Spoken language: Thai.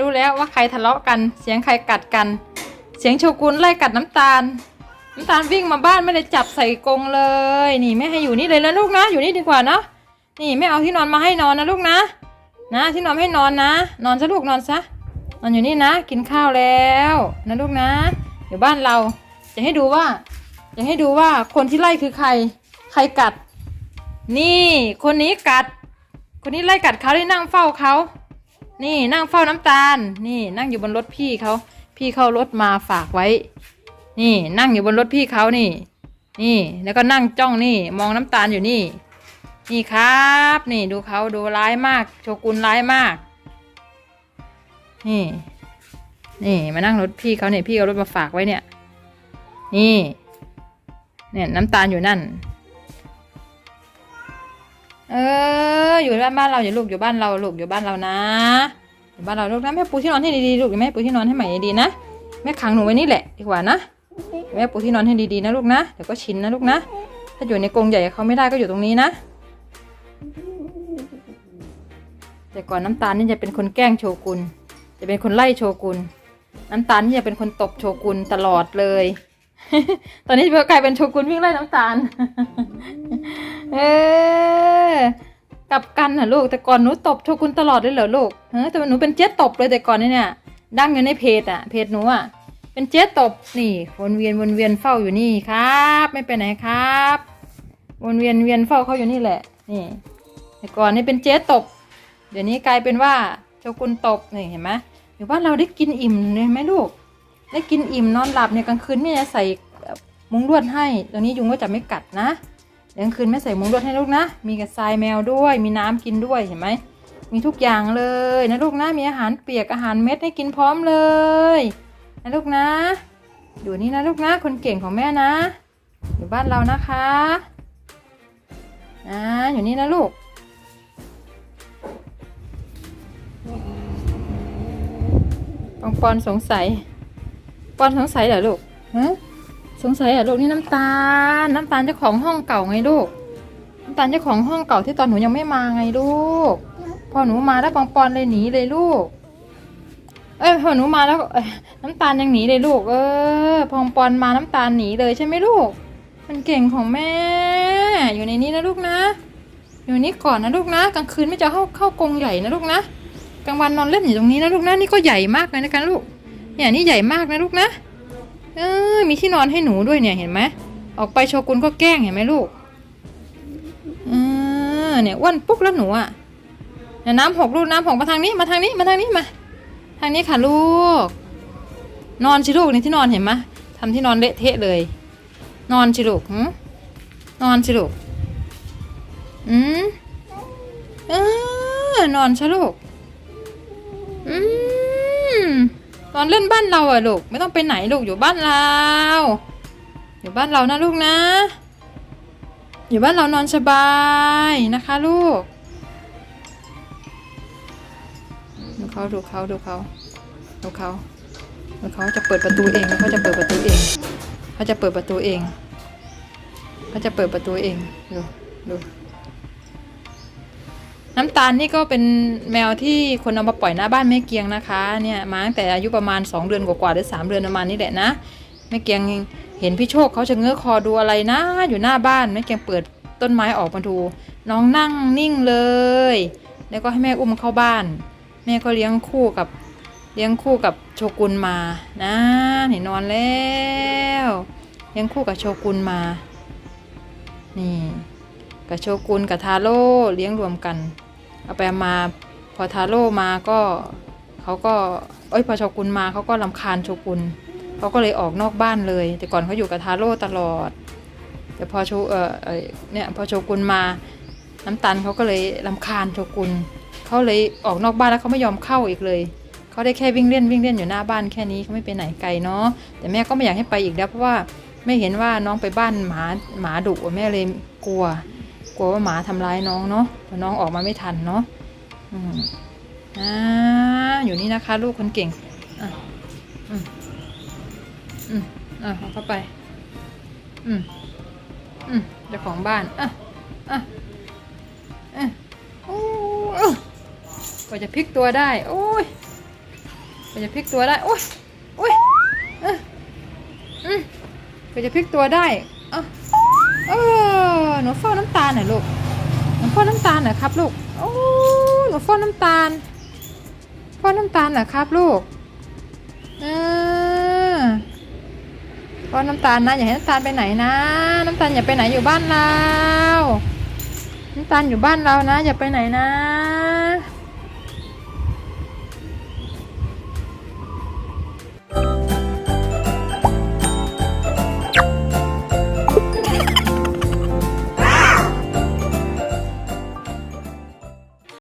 ดูแล้วว่าใครทะเลาะกัน เสียงใครกัดกัน เสียงโชกุนไล่กัดน้ำตาล น้ำตาลวิ่งมาบ้านไม่ได้จับใส่กรงเลย นี่ไม่ให้อยู่นี่เลยนะลูกนะ อยู่นี่ดีกว่าเนาะนี่ไม่เอาที่นอนมาให้นอนนะลูกนะ นะที่นอนให้นอนนะ นอนซะลูกนอนซะนอนอยู่นี่นะ กินข้าวแล้วนะลูกนะอยู่บ้านเราจะให้ดูว่าจะให้ดูว่าคนที่ไล่คือใคร ใครกัด นี่ คนนี้กัด คนนี้ไล่กัดเขาได้นั่งเฝ้าเขา นี่นั่งเฝ้าน้ำตาล นี่นั่งอยู่บนรถพี่เขาพี่เข้ารถมาฝากไว้ นี่นั่งอยู่บนรถพี่เขานี่ นี่แล้วก็นั่งจ้องนี่มองน้ำตาลอยู่นี่ นี่ครับ นี่ดูเขาดูร้ายมาก โชกุนร้ายมาก นี่ นี่มานั่งรถพี่เขาเนี่ยพี่เอารถมาฝากไว้เนี่ย นี่ เนี่ยน้ำตาลอยู่นั่น เออ อยู่บ้านบ้านเราอย่าลูกอยู่บ้านเราลูกอยู่บ้านเรานะอยู่บ้านเราลูกนะแม่ปูที่นอนให้ดีๆลูกแม่ปูที่นอนให้ใหม่ดีๆนะแม่ขังหนูไว้นี่แหละดีกว่านะแม่ปูที่นอนให้ดีๆนะลูกนะเดี๋ยวก็ชินนะลูกนะ ถ้าอยู่ในกรงใหญ่เขาไม่ได้ก็อยู่ตรงนี้นะ แต่ก่อนน้ำตาลนี่จะเป็นคนแกล้งโชกุนจะเป็นคนไล่โชกุนน้ำตาลนี่จะเป็นคนตบโชกุนตลอดเลย ตอนนี้กลายเป็นโชกุนวิ่งไล่น้ำตาล เออกลับกันเหรอลูกแต่ก่อนหนูตบโชกุนตลอดเลยเหรอลูกเออแต่หนูเป็นเจ๊ตบเลยแต่ก่อนนี่เนี่ยดังอยู่ในเพจอะเพจหนูอะเป็นเจ๊ตบนี่วนเวียนวนเวียนเฝ้าอยู่นี่ครับ ไม่ไปไหนครับวนเวียนเวียนเฝ้าเขาอยู่นี่แหละ นี่ แต่ก่อนนี่เป็นเจ๊ตบ เดี๋ยวนี้กลายเป็นว่าโชกุนตบนี่เห็นไหมอยู่บ้าเราได้กินอิ่มเลยไหมลูก ได้กินอิ่มนอนหลับเนี่ยกลางคืนแม่จะใส่มุ้งลวดให้ตรงนี้ยุงก็จะไม่กัดนะ เดี๋ยวกลางคืนแม่ใส่มุ้งลวดให้ลูกนะ มีกระทรายแมวด้วย มีน้ำกินด้วยเห็นไหม มีทุกอย่างเลยนะลูกนะ มีอาหารเปียกอาหารเม็ดให้กินพร้อมเลยนะลูกนะ อยู่นี่นะลูกนะ คนเก่งของแม่นะ อยู่บ้านเรานะคะอ่าอยู่นี่นะลูกปองปอนสงสัย ปอนสงสัยเหรอลูกฮะ สงสัยเหรอลูกนี่น้ำตาล น้ำตาลเจ้าของห้องเก่าไงลูก น้ำตาลเจ้าของห้องเก่าที่ตอนหนูยังไม่มาไงลูก พอหนูมาแล้วปองปอนเลยหนีเลยลูก เอ้ยพอหนูมาแล้วเอ้ยน้ำตาลยังหนีเลยลูก เออ พองปอนมาน้ำตาลหนีเลยใช่ไหมลูก มันเก่งของแม่ อยู่ในนี้นะลูกนะ อยู่นี่ก่อนนะลูกนะกลางคืนไม่จะเข้าเข้ากรงใหญ่นะลูกนะกลางวันนอนเล่นอยู่ตรงนี้นะลูกนะนี่ก็ใหญ่มากเลยนะกันลูกเนี่ยนี่ใหญ่มากนะลูกนะ เออมีที่นอนให้หนูด้วยเนี่ยเห็นไหมออกไปโชกุนก็แกล้งเห็นไหมลูกเออเนี่ยอ้วนปุ๊กแล้วหนูอะเนี่ยน้ำหกลูกน้ำหกมาทางนี้มาทางนี้มาทางนี้มา ทางนี้ค่ะลูก นอนสิลูกนี่ที่นอนเห็นไหมทำที่นอนเละเทะเลย นอนสิลูกหึนอนสิลูกอืมเออนอนชะลูกอืม นอนเล่นบ้านเราอะลูก ไม่ต้องไปไหนลูกอยู่บ้านเรา อยู่บ้านเรานะลูกนะ อยู่บ้านเรานอนสบายนะคะลูก ดูเขาดูเขาดูเขาดูเขาดูเขาจะเปิดประตูเองเขาจะเปิดประตูเองเขาจะเปิดประตูเองเขาจะเปิดประตูเองดูดู น้ำตาลนี่ก็เป็นแมวที่คนเอามาปล่อยหน้าบ้านแม่เกียงนะคะเนี่ยมาตั้งแต่อายุประมาณ 2 เดือนกว่าๆหรือ 3 เดือนประมาณนี้แหละนะแม่เกียงเห็นพี่โชคเขาจะเงื้อคอดูอะไรนะ อยู่หน้าบ้านแม่เกียงเปิดต้นไม้ออกมาดูน้องนั่งนิ่งเลย แล้วก็ให้แม่อุ้มเข้าบ้าน แม่ก็เลี้ยงคู่กับเลี้ยงคู่กับโชกุนมานะเห็นนอนแล้วเลี้ยงคู่กับโชกุนมา นี่กับโชกุนกับทาโร่เลี้ยงรวมกัน เอาไปมาพอทาโร่มาก็เขาก็เอ้ยพอโชกุนมาเขาก็ลำคาญโชกุนเขาก็เลยออกนอกบ้านเลย แต่ก่อนเขาอยู่กับทาโร่ตลอด แต่พอโชเออเออเนี่ยพอโชกุนมา น้ำตาลเขาก็เลยลำคาญโชกุนเขาเลยออกนอกบ้านแล้วเขาไม่ยอมเข้าอีกเลยเขาได้แค่วิ่งเล่นวิ่งเล่นอยู่หน้าบ้านแค่นี้เขาไม่ไปไหนไกลเนาะแต่แม่ก็ไม่อยากให้ไปอีกแล้วเพราะว่าไม่เห็นว่าน้องไปบ้านหมาหมาดุแม่เลยกลัว กลัวว่าหมาทำร้ายน้องเนาะแต่น้องออกมาไม่ทันเนาะอืมอ่าอยู่นี่นะคะ ลูกคนเก่งอะอืมอืมอะเอาเข้าไป อืมอืมเจ้าของบ้านอะอะอะโอ้กว่าจะพลิกตัวได้ โอ้ยก็จะพลิกตัวได้โอ้ยโอ้ยเอออืมก็จะพลิกตัวได้เออเออ หนูเฝ้าน้ำตาลหน่อยลูกหนูเฝ้าน้ำตาลหน่อยครับลูกโอ้หนูเฝ้าน้ำตาลเฝ้าน้ำตาลหน่อยครับลูกเออเฝ้าน้ำตาลนะอย่าให้น้ำตาลไปไหนนะ น้ำตาลอย่าไปไหนอยู่บ้านเราน้ำตาลอยู่บ้านเรานะ อย่าไปไหนนะ